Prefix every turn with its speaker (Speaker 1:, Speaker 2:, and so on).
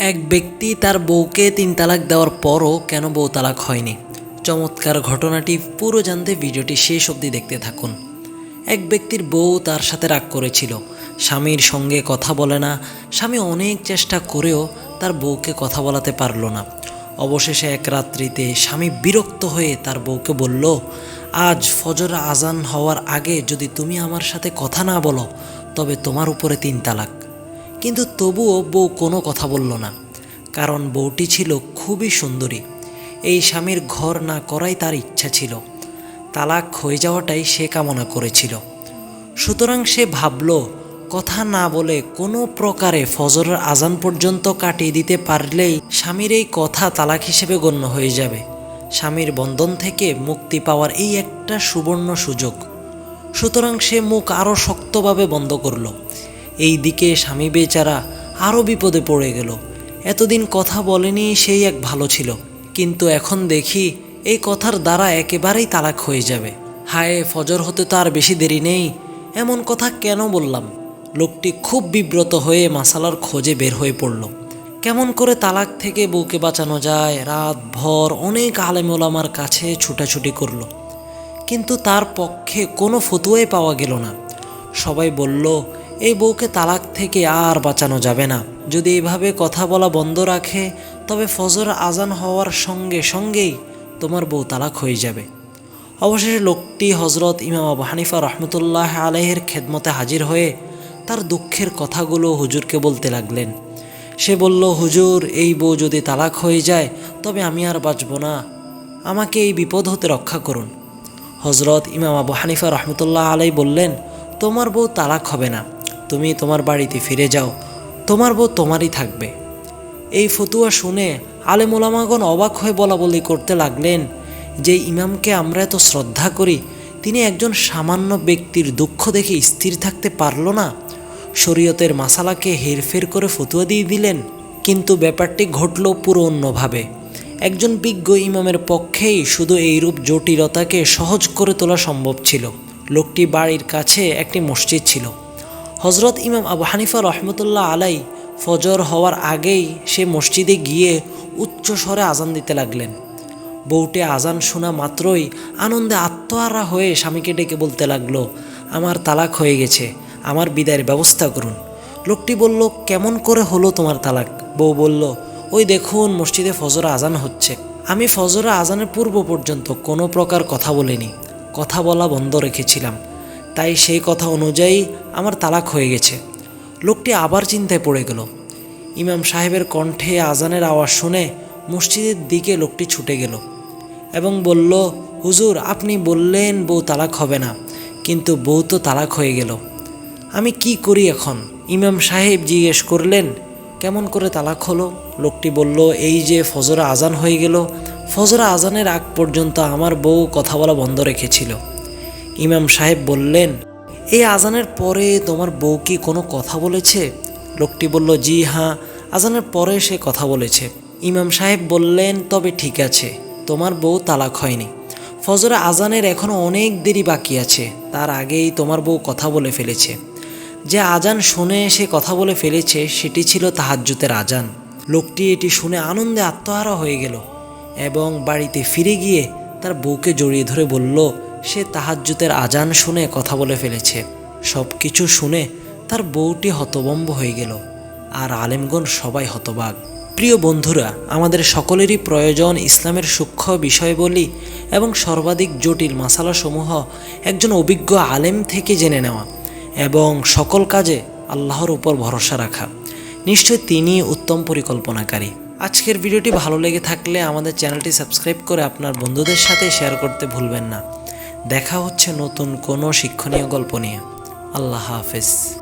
Speaker 1: এক ব্যক্তি তার বউকে তিন তালাক দেওয়ার পরও কেন বউ তালাক হয়নি? চমৎকার ঘটনাটি পুরো জানতে ভিডিওটি শেষ অবধি দেখতে থাকুন। এক ব্যক্তির বউ তার সাথে রাগ করেছিল। স্বামীর সঙ্গে কথা বলে না। স্বামী অনেক চেষ্টা করেও তার বউকে কথা বলাতে পারল না। অবশেষে এক রাত্রিতে স্বামী বিরক্ত হয়ে তার বউকে বলল, আজ ফজর আজান হওয়ার আগে যদি তুমি আমার সাথে কথা না বলো, তবে তোমার উপরে তিন তালাক। কিন্তু তবুও বউ কোনো কথা বলল না, কারণ বউটি ছিল খুবই সুন্দরী। এই স্বামীর ঘর না করাই তার ইচ্ছা ছিল। তালাক হয়ে যাওয়াটাই সে কামনা করেছিল। সুতরাং সে ভাবল, কথা না বলে কোনো প্রকারে ফজরের আজান পর্যন্ত কাটিয়ে দিতে পারলেই স্বামীর এই কথা তালাক হিসেবে গণ্য হয়ে যাবে। স্বামীর বন্ধন থেকে মুক্তি পাওয়ার এই একটা সুবর্ণ সুযোগ। সুতরাং সে মুখ আরও শক্তভাবে বন্ধ করল। এই দিকে স্বামী বেচারা আরও বিপদে পড়ে গেল। এতদিন কথা বলেনি সেই এক ভালো ছিল। কিন্তু এখন দেখি এই কথার দ্বারা একেবারেই তালাক হয়ে যাবে। হায়, ফজর হতে তো আর বেশি দেরি নেই। এমন কথা কেন বললাম? লোকটি খুব বিব্রত হয়ে মাসালার খোঁজে বের হয়ে পড়ল। কেমন করে তালাক থেকে বউকে বাঁচানো যায়, রাত, ভর অনেক আলেমোলামার কাছে ছুটাছুটি করল। কিন্তু তার পক্ষে কোনো ফতুয়াই পাওয়া গেল না। সবাই বলল এই বউকে তালাক থেকে আর বাঁচানো যাবে না। যদি এভাবে কথা বলা বন্ধ রাখে, তবে ফজর আজান হওয়ার সঙ্গে সঙ্গেই তোমার বউ তালাক হয়ে যাবে। অবশেষে লোকটি হজরত ইমাম আবু হানিফা রহমতুল্লাহ আলহের খেদমতে হাজির হয়ে তার দুঃখের কথাগুলো হুজুরকে বলতে লাগলেন। সে বলল, হুজুর, এই বউ যদি তালাক হয়ে যায়, তবে আমি আর বাঁচব না। আমাকে এই বিপদ হতে রক্ষা করুন। হজরত ইমাম আবু হানিফা রহমতুল্লাহ আলাই বললেন, তোমার বউ তালাক হবে না। তুমি তোমার বাড়িতে ফিরে যাও। তোমার বউ তোমারই থাকবে। এই ফতুয়া শুনে আলেমুলামাগণ অবাক হয়ে বলা বলি করতে লাগলেন যে, ইমামকে আমরা এত শ্রদ্ধা করি, তিনি একজন সামান্য ব্যক্তির দুঃখ দেখে স্থির থাকতে পারল না। শরীয়তের মাসালাকে হেরফের করে ফতুয়া দিয়ে দিলেন। কিন্তু ব্যাপারটি ঘটল পুরো অন্যভাবে একজন বিজ্ঞ ইমামের পক্ষেই শুধু এইরূপ জটিলতাকে সহজ করে তোলা সম্ভব ছিল। লোকটি বাড়ির কাছে একটি মসজিদ ছিল। হজরত ইমাম আবু হানিফা রহমতুল্লাহ আলাই ফজর হওয়ার আগেই সে মসজিদে গিয়ে উচ্চ স্বরে আজান দিতে লাগলেন। বউটে আজান শোনা মাত্রই আনন্দে আত্মহারা হয়ে স্বামীকে ডেকে বলতে লাগল, আমার তালাক হয়ে গেছে, আমার বিদায়ের ব্যবস্থা করুন। লোকটি বলল, কেমন করে হলো তোমার তালাক? বউ বলল, ওই দেখুন, মসজিদে ফজর আজান হচ্ছে। আমি ফজর আজানের পূর্ব পর্যন্ত কোনো প্রকার কথা বলিনি। কথা বলা বন্ধ রেখেছিলাম। তাই সেই কথা অনুযায়ী আমার তালাক হয়ে গেছে। লোকটি আবার চিন্তায় পড়ে গেল। ইমাম সাহেবের কণ্ঠে আজানের আওয়াজ শুনে মসজিদের দিকে লোকটি ছুটে গেল এবং বলল, হুজুর, আপনি বললেন বউ তালাক হবে না, কিন্তু বউ তো তালাক হয়ে গেল। আমি কি করি এখন? ইমাম সাহেব জিজ্ঞেস করলেন, কেমন করে তালাক হলো? লোকটি বলল, এই যে ফজরা আজান হয়ে গেল, ফজরা আজানের আগ পর্যন্ত আমার বউ কথা বলা বন্ধ রেখেছিল। ইমাম সাহেব বললেন, এই আজানের পরে তোমার বউ কি কোনো কথা বলেছে? লোকটি বলল, জি হ্যাঁ আজানের পরে সে কথা বলেছে। ইমাম সাহেব বললেন, তবে ঠিক আছে, তোমার বউ তালাক হয়নি। ফজরে আজানের এখনও অনেক দেরি বাকি আছে, তার আগেই তোমার বউ কথা বলে ফেলেছে। যে আজান শুনে সে কথা বলে ফেলেছে, সেটি ছিল তাহাজ্জুতের আজান। লোকটি এটি শুনে আনন্দে আত্মহারা হয়ে গেল এবং বাড়িতে ফিরে গিয়ে তার বউকে জড়িয়ে ধরে বলল সে তাহাজ্জুতের আজান শুনে কথা বলে ফেলেছে। সব কিছু শুনে তার বউটি হতবম্ব হয়ে গেল। আর আলেমগণ সবাই হতবাক। প্রিয় বন্ধুরা, আমাদের সকলেরই প্রয়োজন ইসলামের সূক্ষ্ম বিষয়বলী এবং সর্বাধিক জটিল মাসালাসমূহ একজন অভিজ্ঞ আলেম থেকে জেনে নেওয়া এবং সকল কাজে আল্লাহর উপর ভরসা রাখা। নিশ্চয় তিনি উত্তম পরিকল্পনাকারী। আজকের ভিডিওটি ভালো লেগে থাকলে আমাদের চ্যানেলটি সাবস্ক্রাইব করে আপনার বন্ধুদের সাথে শেয়ার করতে ভুলবেন না। দেখা হচ্ছে নতুন কোনো শিক্ষণীয় গল্প নিয়ে। আল্লাহ হাফেজ।